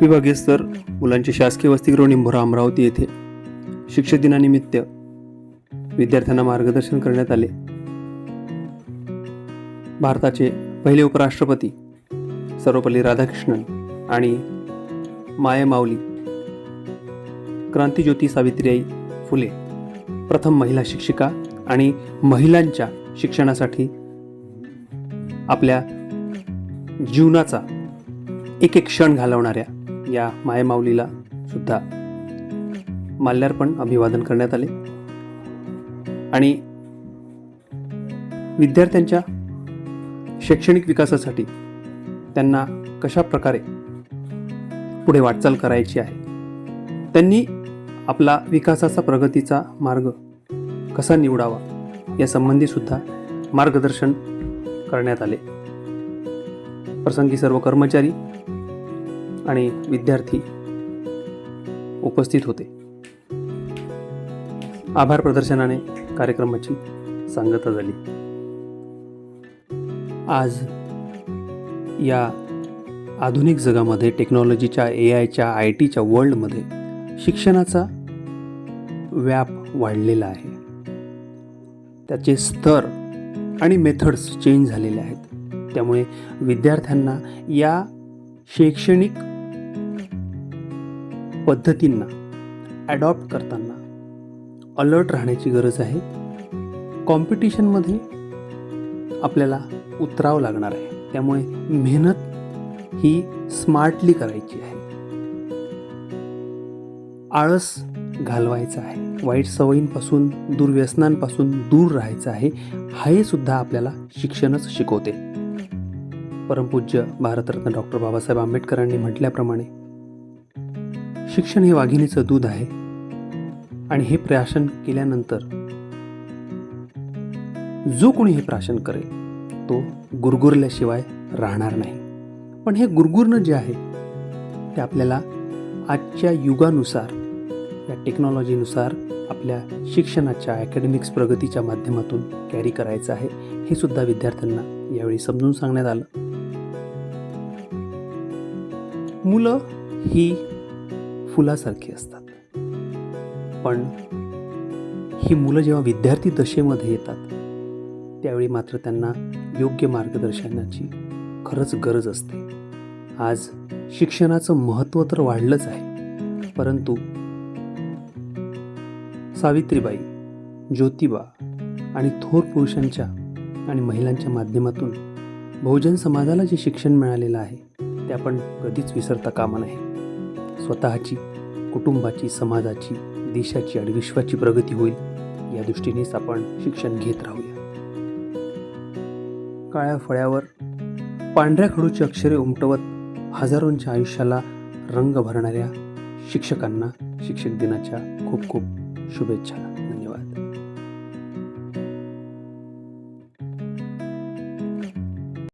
विभागीय स्तर मुलांचे शासकीय वसतिगृह निंभोरा अमरावती येथे. शिक्षक दिनानिमित्त विद्यार्थ्यांना मार्गदर्शन करण्यात आले. भारताचे पहिले उपराष्ट्रपती सर्वपल्ली राधाकृष्णन आणि माया माऊली क्रांतीज्योती सावित्रीबाई फुले प्रथम महिला शिक्षिका आणि महिलांच्या शिक्षणासाठी आपल्या जीवनाचा एक एक क्षण घालवणाऱ्या या मायमाऊलीला सुद्धा माल्यार्पण अभिवादन करण्यात आले. आणि विद्यार्थ्यांच्या शैक्षणिक विकासासाठी त्यांना कशा प्रकारे पुढे वाटचाल करायची आहे? त्यांनी आपला विकासाचा प्रगतीचा मार्ग कसा निवडावा? या संबंधी सुद्धा मार्गदर्शन करण्यात आले. प्रसंगी सर्व कर्मचारी आणि विद्यार्थी उपस्थित होते. आभार प्रदर्शनाने कार्यक्रमाची सांगता झाली. आज या आधुनिक जगामध्ये टेक्नॉलॉजीच्या ए आयच्या आय टीच्या वर्ल्डमध्ये शिक्षणाचा व्याप वाढलेला आहे. त्याचे स्तर आणि मेथड्स चेंज झालेले आहेत. त्यामुळे विद्यार्थ्यांना या शैक्षणिक पद्धतींना ॲडॉप्ट करताना अलर्ट राहण्याची गरज आहे. कॉम्पिटिशनमध्ये आपल्याला उतरावं लागणार आहे. त्यामुळे मेहनत ही स्मार्टली करायची आहे. आळस घालवायचा आहे. वाईट सवयींपासून दुर्व्यसनांपासून दूर राहायचं आहे. हे सुद्धा आपल्याला शिक्षणच शिकवते. परमपूज्य भारतरत्न डॉक्टर बाबासाहेब आंबेडकरांनी म्हटल्याप्रमाणे शिक्षण हे वाघिणीचं दूध आहे. आणि हे प्राशन केल्यानंतर जो कोणी हे प्राशन करेल तो गुरगुरल्याशिवाय राहणार नाही. पण हे गुरगुरणं जे आहे ते आपल्याला आजच्या युगानुसार या टेक्नॉलॉजीनुसार आपल्या शिक्षणाच्या अकॅडमिक्स प्रगतीच्या माध्यमातून कॅरी करायचं आहे हे सुद्धा विद्यार्थ्यांना यावेळी समजून सांगण्यात आलं. मुलं ही फुलासारखी असतात. पण ही मुलं जेव्हा विद्यार्थी दशेमध्ये येतात त्यावेळी मात्र त्यांना योग्य मार्गदर्शनाची खरंच गरज असते. आज शिक्षणाचं महत्त्व तर वाढलंच आहे परंतु सावित्रीबाई ज्योतिबा आणि थोर पुरुषांच्या आणि महिलांच्या माध्यमातून बहुजन समाजाला जे शिक्षण मिळालेलं आहे ते आपण कधीच विसरता कामा नये. स्वतःची कुटुंबाची समाजाची देशाची आणि विश्वाची प्रगती होईल या दृष्टीनेच आपण शिक्षण घेत राहूया. काळ्या फळ्यावर पांढऱ्या खडूची अक्षरे उमटवत हजारोंच्या आयुष्याला रंग भरणाऱ्या शिक्षकांना शिक्षक दिनाच्या खूप खूप शुभेच्छा.